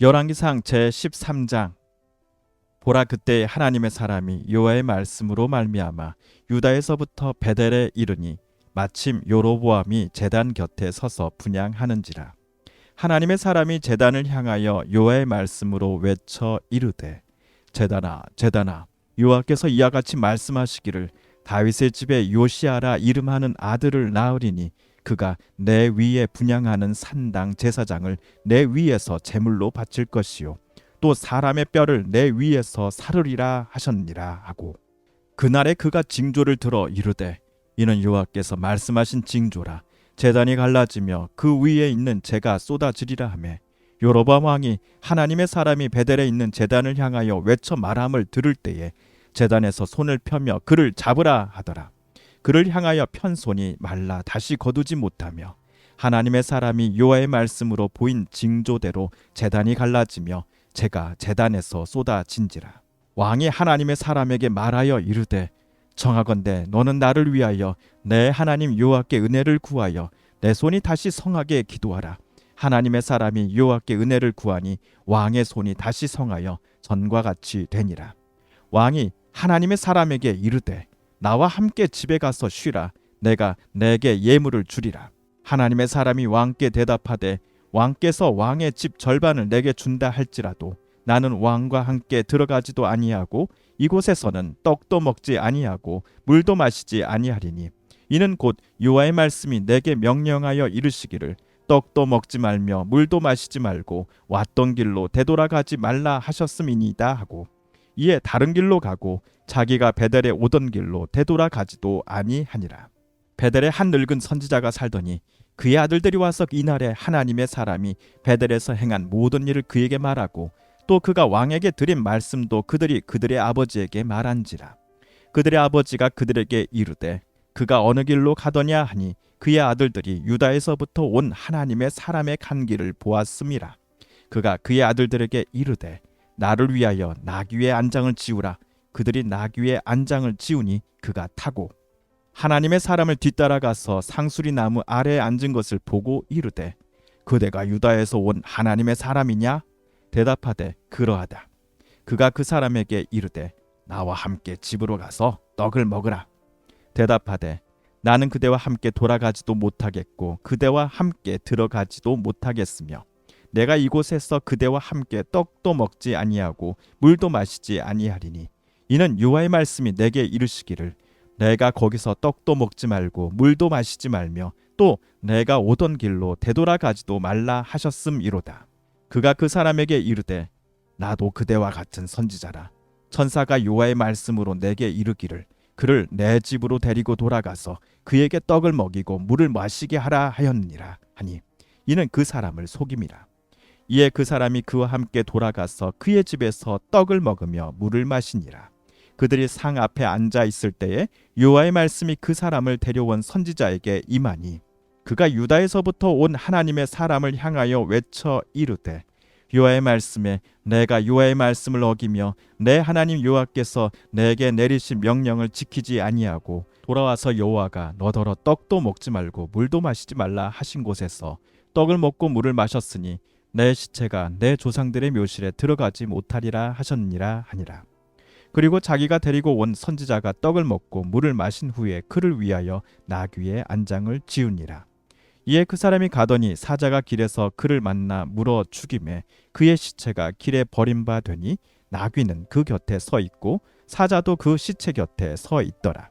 열왕기상 제 13장. 보라 그때 하나님의 사람이 여호와의 말씀으로 말미암아 유다에서부터 베델에 이르니 마침 요로보암이 제단 곁에 서서 분양하는지라. 하나님의 사람이 제단을 향하여 여호와의 말씀으로 외쳐 이르되 제단아 제단아 여호와께서 이와 같이 말씀하시기를 다윗의 집에 요시아라 이름하는 아들을 낳으리니 그가 내 위에 분양하는 산당 제사장을 내 위에서 제물로 바칠 것이요. 또 사람의 뼈를 내 위에서 사르리라 하셨니라 하고 그날에 그가 징조를 들어 이르되 이는 여호와께서 말씀하신 징조라. 제단이 갈라지며 그 위에 있는 재가 쏟아지리라 하매 요로밤 왕이 하나님의 사람이 베델에 있는 제단을 향하여 외쳐 말함을 들을 때에 제단에서 손을 펴며 그를 잡으라 하더라 그를 향하여 편 손이 말라 다시 거두지 못하며 하나님의 사람이 요하의 말씀으로 보인 징조대로 제단이 갈라지며 제가 제단에서 쏟아진지라. 왕이 하나님의 사람에게 말하여 이르되 정하건대 너는 나를 위하여 내 하나님 여호와께 은혜를 구하여 내 손이 다시 성하게 기도하라. 하나님의 사람이 여호와께 은혜를 구하니 왕의 손이 다시 성하여 전과 같이 되니라. 왕이 하나님의 사람에게 이르되 나와 함께 집에 가서 쉬라. 내가 내게 예물을 주리라. 하나님의 사람이 왕께 대답하되 왕께서 왕의 집 절반을 내게 준다 할지라도 나는 왕과 함께 들어가지도 아니하고 이곳에서는 떡도 먹지 아니하고 물도 마시지 아니하리니 이는 곧 여호와의 말씀이 내게 명령하여 이르시기를 떡도 먹지 말며 물도 마시지 말고 왔던 길로 되돌아가지 말라 하셨음이니이다 하고 이에 다른 길로 가고 자기가 베델에 오던 길로 되돌아가지도 아니하니라. 베델에 한 늙은 선지자가 살더니 그의 아들들이 와서 이날에 하나님의 사람이 베델에서 행한 모든 일을 그에게 말하고 또 그가 왕에게 드린 말씀도 그들이 그들의 아버지에게 말한지라. 그들의 아버지가 그들에게 이르되 그가 어느 길로 가더냐 하니 그의 아들들이 유다에서부터 온 하나님의 사람의 간 길을 보았음이라. 그가 그의 아들들에게 이르되 나를 위하여 나귀의 안장을 지우라. 그들이 나귀의 안장을 지우니 그가 타고 하나님의 사람을 뒤따라가서 상수리 나무 아래에 앉은 것을 보고 이르되 그대가 유다에서 온 하나님의 사람이냐? 대답하되 그러하다. 그가 그 사람에게 이르되 나와 함께 집으로 가서 떡을 먹으라. 대답하되 나는 그대와 함께 돌아가지도 못하겠고 그대와 함께 들어가지도 못하겠으며 내가 이곳에서 그대와 함께 떡도 먹지 아니하고 물도 마시지 아니하리니 이는 여호와의 말씀이 내게 이르시기를 내가 거기서 떡도 먹지 말고 물도 마시지 말며 또 내가 오던 길로 되돌아가지도 말라 하셨음이로다. 그가 그 사람에게 이르되 나도 그대와 같은 선지자라. 천사가 여호와의 말씀으로 내게 이르기를 그를 내 집으로 데리고 돌아가서 그에게 떡을 먹이고 물을 마시게 하라 하였느니라 하니 이는 그 사람을 속임이라. 이에 그 사람이 그와 함께 돌아가서 그의 집에서 떡을 먹으며 물을 마시니라. 그들이 상 앞에 앉아 있을 때에 여호와의 말씀이 그 사람을 데려온 선지자에게 임하니 그가 유다에서부터 온 하나님의 사람을 향하여 외쳐 이르되 여호와의 말씀에 내가 여호와의 말씀을 어기며 내 하나님 여호와께서 내게 내리신 명령을 지키지 아니하고 돌아와서 여호와가 너더러 떡도 먹지 말고 물도 마시지 말라 하신 곳에서 떡을 먹고 물을 마셨으니 내 시체가 내 조상들의 묘실에 들어가지 못하리라 하셨니라 하니라. 그리고 자기가 데리고 온 선지자가 떡을 먹고 물을 마신 후에 그를 위하여 나귀의 안장을 지우니라. 이에 그 사람이 가더니 사자가 길에서 그를 만나 물어 죽임에 그의 시체가 길에 버림바 되니 나귀는 그 곁에 서 있고 사자도 그 시체 곁에 서 있더라.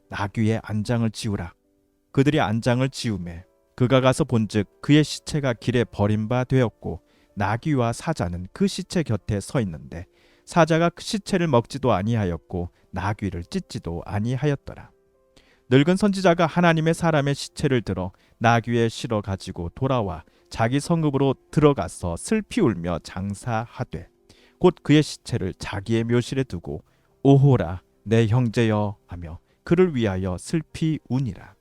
나귀의 안장을 지우라 그들이 안장을 지우매 그가 가서 본즉 그의 시체가 길에 버림바 되었고 나귀와 사자는 그 시체 곁에 서 있는데 사자가 그 시체를 먹지도 아니하였고 나귀를 찢지도 아니하였더라. 늙은 선지자가 하나님의 사람의 시체를 들어 나귀에 실어 가지고 돌아와 자기 성읍으로 들어가서 슬피 울며 장사하되 곧 그의 시체를 자기의 묘실에 두고 오호라 내 형제여 하며 그를 위하여 슬피 우니라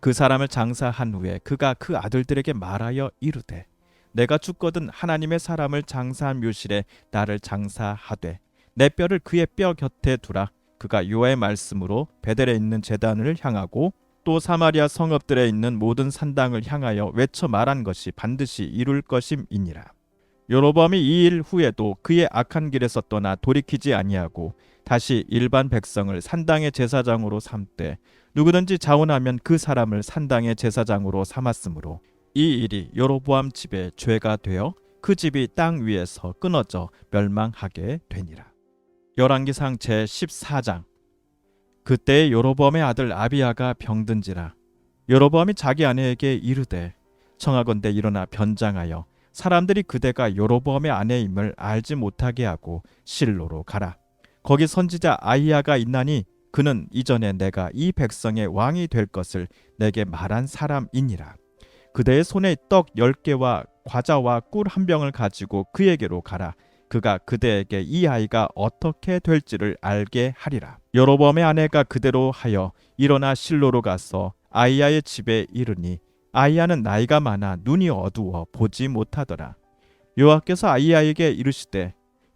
그 사람을 장사한 후에 그가 그 아들들에게 말하여 이르되 내가 죽거든 하나님의 사람을 장사한 묘실에 나를 장사하되 내 뼈를 그의 뼈 곁에 두라 그가 요의 말씀으로 베델에 있는 제단을 향하고 또 사마리아 성읍들에 있는 모든 산당을 향하여 외쳐 말한 것이 반드시 이룰 것임이니라. 여로보암이 이 일 후에도 그의 악한 길에서 떠나 돌이키지 아니하고 다시 일반 백성을 산당의 제사장으로 삼되 누구든지 자원하면 그 사람을 산당의 제사장으로 삼았으므로 이 일이 여로보암 집의 죄가 되어 그 집이 땅 위에서 끊어져 멸망하게 되니라. 열왕기상 제 14장 그때 여로보암의 아들 아비야가 병든지라 여로보암이 자기 아내에게 이르되 청하건대 일어나 변장하여 사람들이 그대가 여로보암의 아내임을 알지 못하게 하고 실로로 가라 거기 선지자 아이야가 있나니 그는 이전에 내가 이 백성의 왕이 될 것을 내게 말한 사람이니라 그대의 손에 떡 열 개와 과자와 꿀 한 병을 가지고 그에게로 가라 그가 그대에게 이 아이가 어떻게 될지를 알게 하리라. 여로보암의 아내가 그대로 하여 일어나 실로로 가서 아이야의 집에 이르니 아이야는 나이가 많아 눈이 어두워 보지 못하더라. 여호와께서 아이야에게 이르시되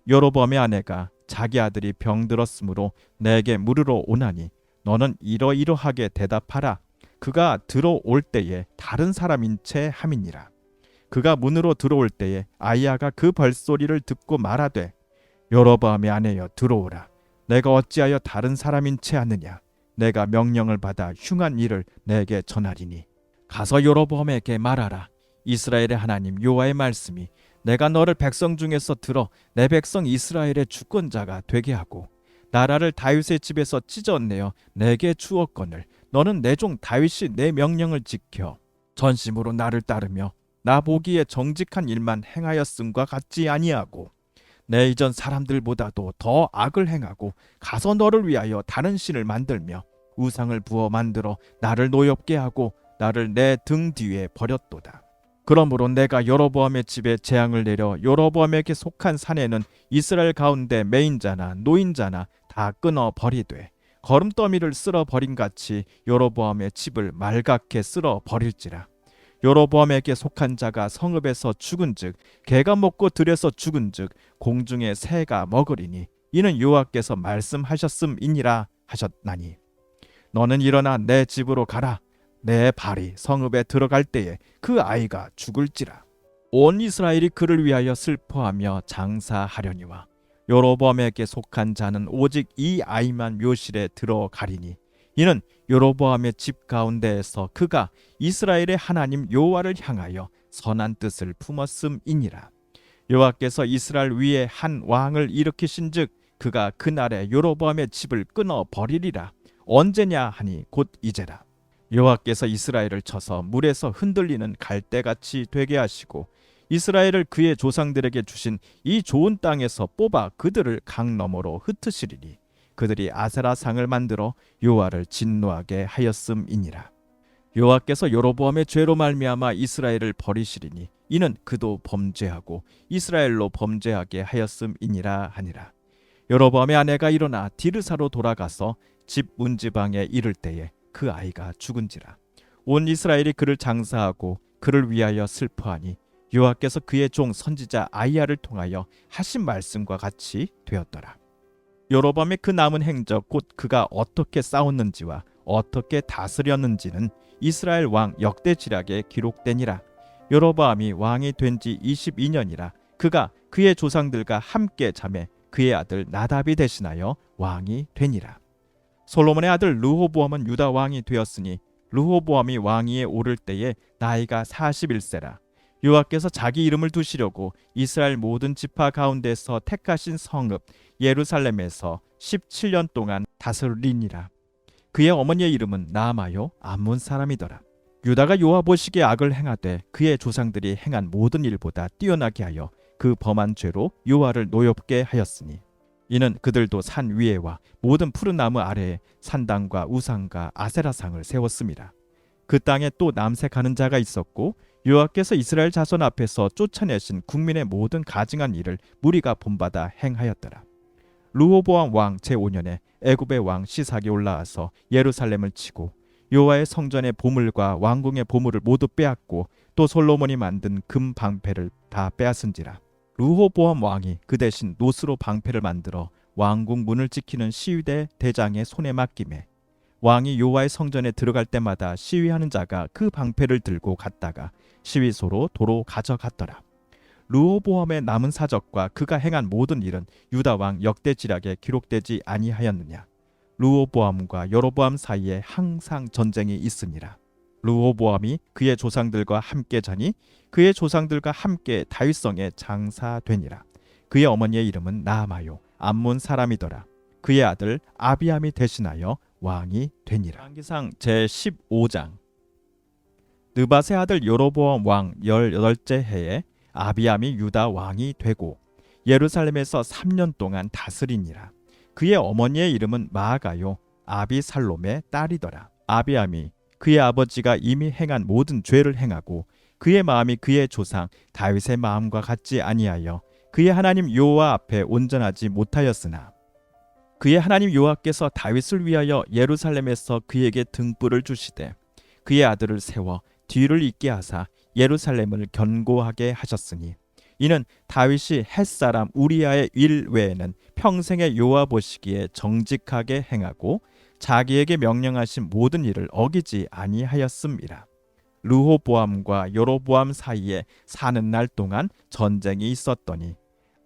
여로보암의 아내가 자기 아들이 병들었으므로 내게 물으러 오나니 너는 이러이러하게 대답하라. 그가 들어올 때에 다른 사람인 채 함이니라. 그가 문으로 들어올 때에 아이야가 그 벌소리를 듣고 말하되 여로보암의 아내여 들어오라 내가 어찌하여 다른 사람인 채 하느냐 내가 명령을 받아 흉한 일을 내게 전하리니 가서 여로보암에게 말하라 이스라엘의 하나님 여호와의 말씀이 내가 너를 백성 중에서 들어 내 백성 이스라엘의 주권자가 되게 하고 나라를 다윗의 집에서 찢어내어 내게 주었거늘 너는 내 종 다윗이 내 명령을 지켜 전심으로 나를 따르며 나 보기에 정직한 일만 행하였음과 같지 아니하고 내 이전 사람들보다도 더 악을 행하고 가서 너를 위하여 다른 신을 만들며 우상을 부어 만들어 나를 노엽게 하고 나를 내 등 뒤에 버렸도다. 그러므로 내가 여로보암의 집에 재앙을 내려 여로보암에게 속한 산에는 이스라엘 가운데 매인자나 노인자나 다 끊어 버리되 거름더미를 쓸어 버린 같이 여로보암의 집을 말갛게 쓸어 버릴지라. 여로보암에게 속한 자가 성읍에서 죽은즉 개가 먹고 들에서 죽은즉 공중의 새가 먹으리니 이는 여호와께서 말씀하셨음이니라 하셨나니 너는 일어나 내 집으로 가라 내 발이 성읍에 들어갈 때에 그 아이가 죽을지라 온 이스라엘이 그를 위하여 슬퍼하며 장사하려니와 여로보암에게 속한 자는 오직 이 아이만 묘실에 들어가리니 이는 여로보암의 집 가운데에서 그가 이스라엘의 하나님 여호와를 향하여 선한 뜻을 품었음이니라. 여호와께서 이스라엘 위에 한 왕을 일으키신즉 그가 그날에 여로보암의 집을 끊어 버리리라. 언제냐 하니 곧 이제라. 여호와께서 이스라엘을 쳐서 물에서 흔들리는 갈대같이 되게 하시고 이스라엘을 그의 조상들에게 주신 이 좋은 땅에서 뽑아 그들을 강 너머로 흩으시리니 그들이 아세라 상을 만들어 요아를 진노하게 하였음이니라. 여호와께서 여로보암의 죄로 말미암아 이스라엘을 버리시리니 이는 그도 범죄하고 이스라엘로 범죄하게 하였음이니라 하니라. 여로보암의 아내가 일어나 디르사로 돌아가서 집 문지방에 이를 때에 그 아이가 죽은지라. 온 이스라엘이 그를 장사하고 그를 위하여 슬퍼하니 여호와께서 그의 종 선지자 아이야를 통하여 하신 말씀과 같이 되었더라. 여로밤의 그 남은 행적 곧 그가 어떻게 싸웠는지와 어떻게 다스렸는지는 이스라엘 왕 역대지략에 기록되니라. 여로보암이 왕이 된 지 22년이라 그가 그의 조상들과 함께 잠에 그의 아들 나답이 대신하여 왕이 되니라. 솔로몬의 아들 르호보암은 유다 왕이 되었으니 르호보암이 왕위에 오를 때에 나이가 41세라. 여호와께서 자기 이름을 두시려고 이스라엘 모든 지파 가운데서 택하신 성읍 예루살렘에서 17년 동안 다스리니라. 그의 어머니의 이름은 나아마요 암몬 사람이더라. 유다가 요아 보시기에 악을 행하되 그의 조상들이 행한 모든 일보다 뛰어나게 하여 그 범한 죄로 요아를 노엽게 하였으니 이는 그들도 산 위에와 모든 푸른 나무 아래에 산당과 우상과 아세라상을 세웠습니다. 그 땅에 또 남색하는 자가 있었고 여호와께서 이스라엘 자손 앞에서 쫓아내신 국민의 모든 가증한 일을 무리가 본받아 행하였더라. 루호보암 왕 제5년에 애굽의 왕 시삭이 올라와서 예루살렘을 치고 여호와의 성전의 보물과 왕궁의 보물을 모두 빼앗고 또 솔로몬이 만든 금 방패를 다 빼앗은지라. 루호보암 왕이 그 대신 노스로 방패를 만들어 왕궁 문을 지키는 시위대 대장의 손에 맡김에 왕이 여호와의 성전에 들어갈 때마다 시위하는 자가 그 방패를 들고 갔다가 시위소로 도로 가져갔더라. 루호보암의 남은 사적과 그가 행한 모든 일은 유다 왕 역대지략에 기록되지 아니하였느냐. 루호보암과 여로보암 사이에 항상 전쟁이 있으니라. 루호보암이 그의 조상들과 함께 자니 그의 조상들과 함께 다윗성에 장사되니라. 그의 어머니의 이름은 나아마요 암몬 사람이더라. 그의 아들 아비암이 대신하여 왕이 되니라. 한기상 제 15장 느바세 아들 여로보암 왕 18째 해에 아비암이 유다 왕이 되고 예루살렘에서 3년 동안 다스리니라. 그의 어머니의 이름은 마아가요 아비살롬의 딸이더라. 아비암이 그의 아버지가 이미 행한 모든 죄를 행하고 그의 마음이 그의 조상 다윗의 마음과 같지 아니하여 그의 하나님 여호와 앞에 온전하지 못하였으나 그의 하나님 여호와께서 다윗을 위하여 예루살렘에서 그에게 등불을 주시되 그의 아들을 세워 뒤를 잇게 하사 예루살렘을 견고하게 하셨으니 이는 다윗이 햇사람 우리아의 일 외에는 평생의 여호와 보시기에 정직하게 행하고 자기에게 명령하신 모든 일을 어기지 아니하였습니다. 르호보암과 여로보암 사이에 사는 날 동안 전쟁이 있었더니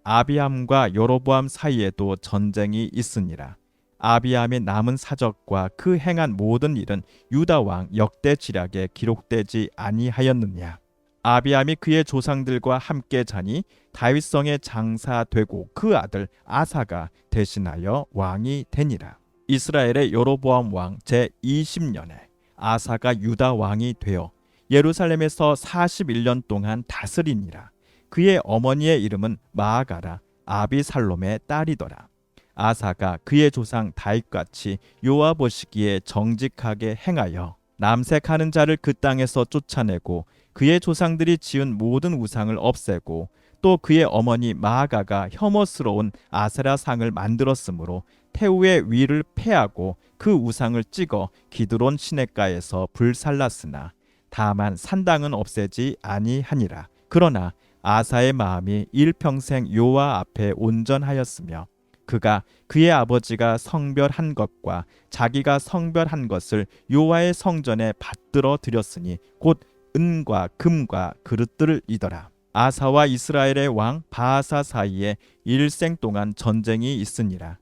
아비암과 여로보암 사이에도 전쟁이 있으니라. 아비암의 남은 사적과 그 행한 모든 일은 유다 왕 역대 지략에 기록되지 아니하였느냐. 아비암이 그의 조상들과 함께 자니 다윗성에 장사되고 그 아들 아사가 대신하여 왕이 되니라. 이스라엘의 여로보암 왕 제 20년에 아사가 유다 왕이 되어 예루살렘에서 41년 동안 다스리니라. 그의 어머니의 이름은 마아가라 아비살롬의 딸이더라. 아사가 그의 조상 다윗같이 요아 보시기에 정직하게 행하여 남색하는 자를 그 땅에서 쫓아내고 그의 조상들이 지은 모든 우상을 없애고 또 그의 어머니 마아가가 혐오스러운 아세라 상을 만들었으므로 태우의 위를 패하고 그 우상을 찍어 기드론 시냇가에서 불살랐으나 다만 산당은 없애지 아니하니라. 그러나 아사의 마음이 일평생 요아 앞에 온전하였으며 그가 그의 아버지가 성별한 것과 자기가 성별한 것을 요아의 성전에 받들어 드렸으니 곧 은과 금과 그릇들을 이더라. 아사와 이스라엘의 왕 바하사 사이에 일생 동안 전쟁이 있으니라.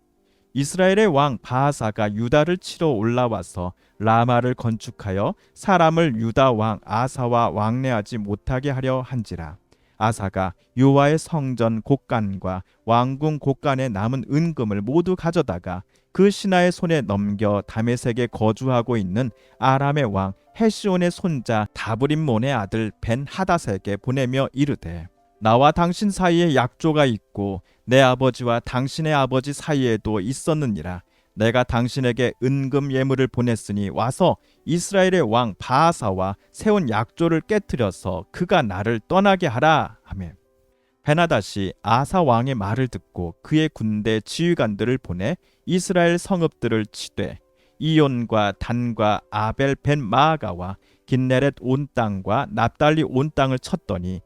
이스라엘의 왕 바하사가 유다를 치러 올라와서 라마를 건축하여 사람을 유다 왕 아사와 왕래하지 못하게 하려 한지라. 아사가 요와의 성전 곳간과 왕궁 곳간에 남은 은금을 모두 가져다가 그 신하의 손에 넘겨 다메섹에 거주하고 있는 아람의 왕 헤시온의 손자 다브림몬의 아들 벤 하다색에 보내며 이르되 나와 당신 사이에 약조가 있고 내 아버지와 당신의 아버지 사이에도 있었느니라. 내가 당신에게 은금 예물을 보냈으니 와서 이스라엘의 왕 바하사와 세운 약조를 깨뜨려서 그가 나를 떠나게 하라. 하매 베나다시 아사 왕의 말을 듣고 그의 군대 지휘관들을 보내 이스라엘 성읍들을 치되 이온과 단과 아벨 벤 마아가와 긴네렛 온 땅과 납달리 온 땅을 쳤더니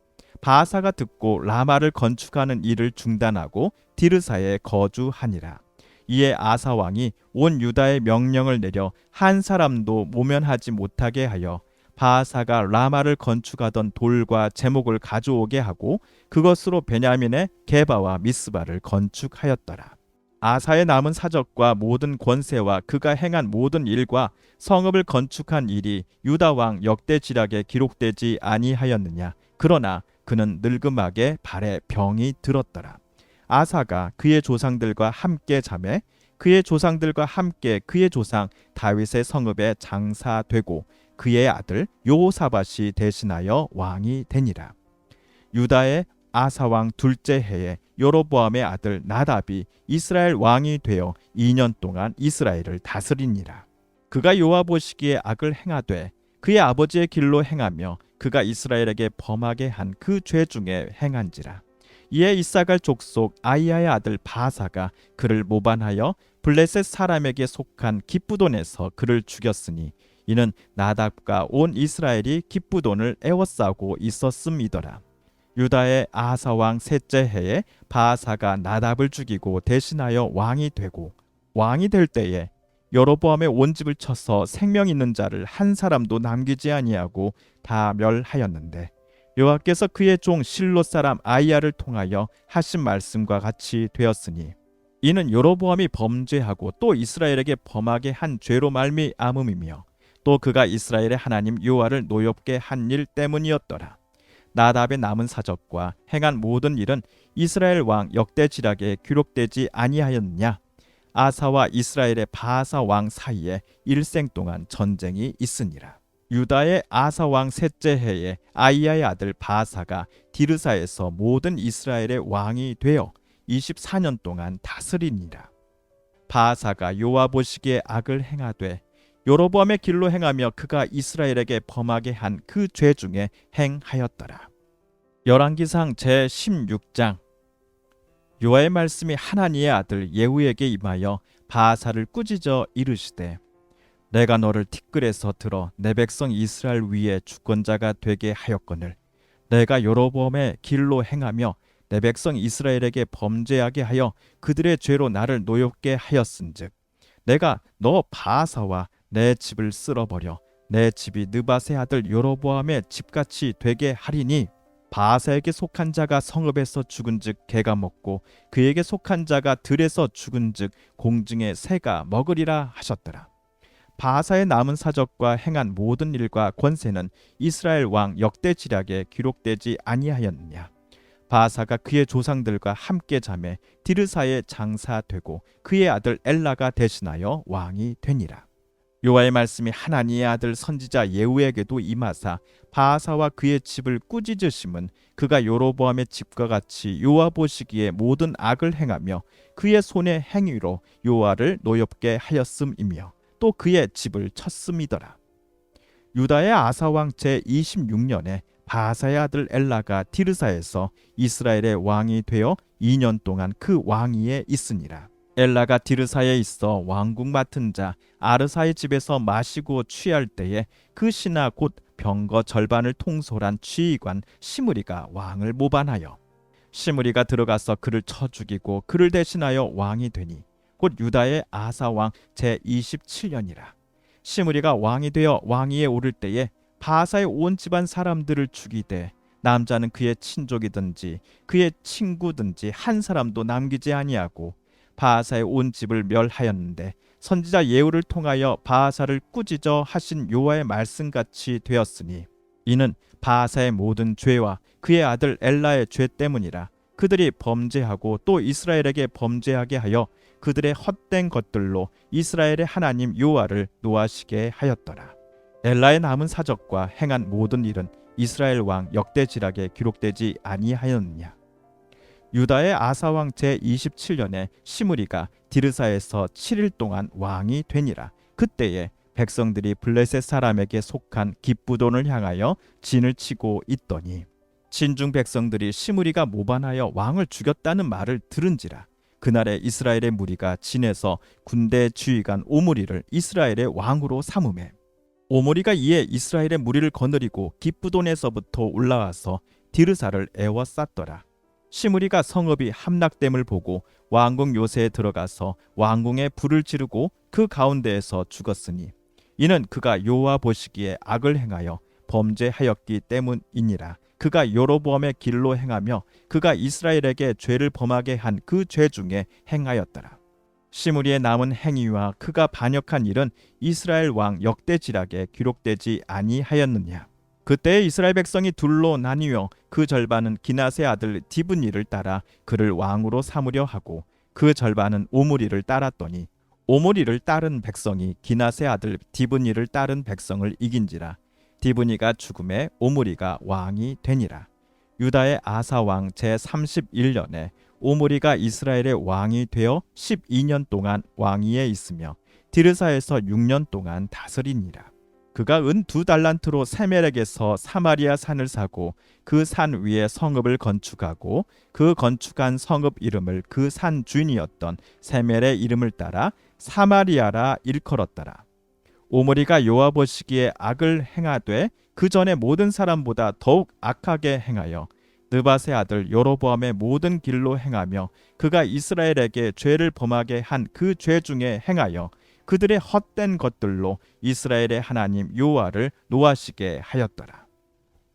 바사가 듣고 라마를 건축하는 일을 중단하고 디르사에 거주하니라. 이에 아사 왕이 온 유다의 명령을 내려 한 사람도 모면하지 못하게 하여 바사가 라마를 건축하던 돌과 제목을 가져오게 하고 그것으로 베냐민의 게바와 미스바를 건축하였더라. 아사의 남은 사적과 모든 권세와 그가 행한 모든 일과 성읍을 건축한 일이 유다 왕 역대 지략에 기록되지 아니하였느냐 그러나 그는 늙음하게 발에 병이 들었더라 아사가 그의 조상들과 함께 잠에 그의 조상들과 함께 그의 조상 다윗의 성읍에 장사되고 그의 아들 요사밭이 대신하여 왕이 되니라 유다의 아사 왕 둘째 해에 요로보암의 아들 나답이 이스라엘 왕이 되어 2년 동안 이스라엘을 다스리니라. 그가 요아 보시기에 악을 행하되 그의 아버지의 길로 행하며 그가 이스라엘에게 범하게 한 그 죄 중에 행한지라. 이에 이사갈 족속 아이야의 아들 바사가 그를 모반하여 블레셋 사람에게 속한 기쁘돈에서 그를 죽였으니 이는 나답과 온 이스라엘이 기쁘돈을 애워싸고 있었음이더라. 유다의 아사 왕 셋째 해에 바사가 나답을 죽이고 대신하여 왕이 되고 왕이 될 때에 여로보암의 온 집을 쳐서 생명 있는 자를 한 사람도 남기지 아니하고 다 멸하였는데 여호와께서 그의 종 실로 사람 아이야를 통하여 하신 말씀과 같이 되었으니 이는 여로보암이 범죄하고 또 이스라엘에게 범하게 한 죄로 말미암음이며 또 그가 이스라엘의 하나님 여호와를 노엽게 한 일 때문이었더라. 나답의 남은 사적과 행한 모든 일은 이스라엘 왕 역대지락에 기록되지 아니하였느냐? 아사와 이스라엘의 바사 왕 사이에 일생 동안 전쟁이 있으니라. 유다의 아사 왕 셋째 해에 아이야의 아들 바사가 디르사에서 모든 이스라엘의 왕이 되어 24년 동안 다스리니라. 바사가 여호와 보시기에 악을 행하되 여로보암의 길로 행하며 그가 이스라엘에게 범하게 한 그 죄 중에 행하였더라. 열왕기상 제 16장 요아의 말씀이 하나니의 아들 예후에게 임하여 바사를 꾸짖어 이르시되 내가 너를 티끌에서 들어 내 백성 이스라엘 위에 주권자가 되게 하였거늘 내가 여로보암의 길로 행하며 내 백성 이스라엘에게 범죄하게 하여 그들의 죄로 나를 노엽게 하였은즉 내가 너 바사와 내 집을 쓸어버려 내 집이 느바세 아들 여로보암의 집같이 되게 하리니 바사에게 속한 자가 성읍에서 죽은즉 개가 먹고 그에게 속한 자가 들에서 죽은즉 공중의 새가 먹으리라 하셨더라. 바사의 남은 사적과 행한 모든 일과 권세는 이스라엘 왕 역대 지략에 기록되지 아니하였느냐. 바사가 그의 조상들과 함께 잠에 디르사에 장사되고 그의 아들 엘라가 대신하여 왕이 되니라. 요아의 말씀이 하나니의 아들 선지자 예후에게도 임하사 바사와 그의 집을 꾸짖으심은 그가 요로보암의 집과 같이 요아 보시기에 모든 악을 행하며 그의 손의 행위로 요아를 노엽게 하였음이며 또 그의 집을 쳤음이더라. 유다의 아사 왕 제 26년에 바사의 아들 엘라가 디르사에서 이스라엘의 왕이 되어 2년 동안 그 왕위에 있으니라. 엘라가 디르사에 있어 왕궁 맡은 자 아르사의 집에서 마시고 취할 때에 그 신하 곧 병거 절반을 통솔한 취의관 시므리가 왕을 모반하여 시므리가 들어가서 그를 쳐 죽이고 그를 대신하여 왕이 되니 곧 유다의 아사 왕 제 27년이라. 시므리가 왕이 되어 왕위에 오를 때에 바사의 온 집안 사람들을 죽이되 남자는 그의 친족이든지 그의 친구든지 한 사람도 남기지 아니하고 바하사의 온 집을 멸하였는데 선지자 예후를 통하여 바하사를 꾸짖어 하신 요하의 말씀같이 되었으니 이는 바하사의 모든 죄와 그의 아들 엘라의 죄 때문이라 그들이 범죄하고 또 이스라엘에게 범죄하게 하여 그들의 헛된 것들로 이스라엘의 하나님 요하를 노하시게 하였더라. 엘라의 남은 사적과 행한 모든 일은 이스라엘 왕 역대지락에 기록되지 아니하였느냐 유다의 아사왕 제 27년에 시므리가 디르사에서 7일 동안 왕이 되니라. 그때에 백성들이 블레셋 사람에게 속한 기쁘돈을 향하여 진을 치고 있더니 친중 백성들이 시므리가 모반하여 왕을 죽였다는 말을 들은지라 그날에 이스라엘의 무리가 진에서 군대 주의관 오므리를 이스라엘의 왕으로 삼음해 오므리가 이에 이스라엘의 무리를 거느리고 기쁘돈에서부터 올라와서 디르사를 애워쌌더라 시므리가 성읍이 함락됨을 보고 왕궁 요새에 들어가서 왕궁에 불을 지르고 그 가운데에서 죽었으니 이는 그가 여호와 보시기에 악을 행하여 범죄하였기 때문이니라. 그가 여로보암의 길로 행하며 그가 이스라엘에게 죄를 범하게 한 그 죄 중에 행하였더라. 시므리의 남은 행위와 그가 반역한 일은 이스라엘 왕 역대지락에 기록되지 아니하였느냐 그때 이스라엘 백성이 둘로 나뉘어 그 절반은 기나세 아들 디브니를 따라 그를 왕으로 삼으려 하고 그 절반은 오므리를 따랐더니 오므리를 따른 백성이 기나세 아들 디브니를 따른 백성을 이긴지라 디브니가 죽음에 오므리가 왕이 되니라 유다의 아사 왕 제 31년에 오므리가 이스라엘의 왕이 되어 12년 동안 왕위에 있으며 디르사에서 6년 동안 다스리니라. 그가 은 두 달란트로 세멜에게서 사마리아 산을 사고 그 산 위에 성읍을 건축하고 그 건축한 성읍 이름을 그 산 주인이었던 세멜의 이름을 따라 사마리아라 일컬었더라. 오므리가 요아 보시기에 악을 행하되 그 전에 모든 사람보다 더욱 악하게 행하여 느밧의 아들 여로보암의 모든 길로 행하며 그가 이스라엘에게 죄를 범하게 한 그 죄 중에 행하여 그들의 헛된 것들로 이스라엘의 하나님 여호와를 노하시게 하였더라.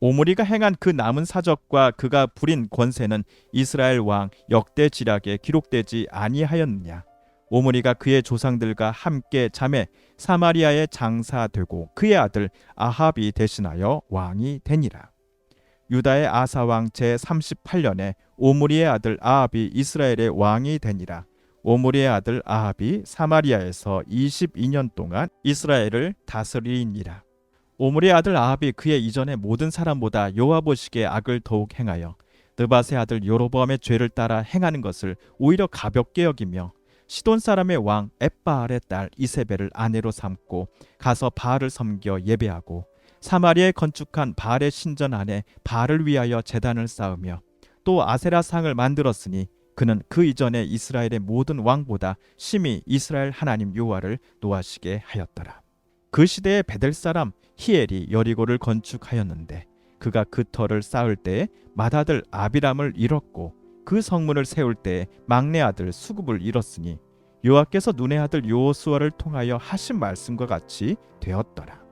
오므리가 행한 그 남은 사적과 그가 부린 권세는 이스라엘 왕 역대 지략에 기록되지 아니하였느냐. 오므리가 그의 조상들과 함께 잠에 사마리아에 장사되고 그의 아들 아합이 대신하여 왕이 되니라. 유다의 아사 왕 제 38년에 오므리의 아들 아합이 이스라엘의 왕이 되니라. 오므리의 아들 아합이 사마리아에서 22년 동안 이스라엘을 다스리니라. 오므리의 아들 아합이 그의 이전의 모든 사람보다 여호와 보시기에 악을 더욱 행하여 느밧의 아들 요로보암의 죄를 따라 행하는 것을 오히려 가볍게 여기며 시돈 사람의 왕 엣바알의 딸 이세벨을 아내로 삼고 가서 바알을 섬겨 예배하고 사마리아에 건축한 바알의 신전 안에 바알을 위하여 제단을 쌓으며 또 아세라 상을 만들었으니 그는 그 이전에 이스라엘의 모든 왕보다 심히 이스라엘 하나님 여호와를 노하시게 하였더라. 그 시대에 베델 사람 히엘이 여리고를 건축하였는데 그가 그 터를 쌓을 때에 맏아들 아비람을 잃었고 그 성문을 세울 때에 막내 아들 수굽을 잃었으니 여호와께서 눈의 아들 요호수아를 통하여 하신 말씀과 같이 되었더라.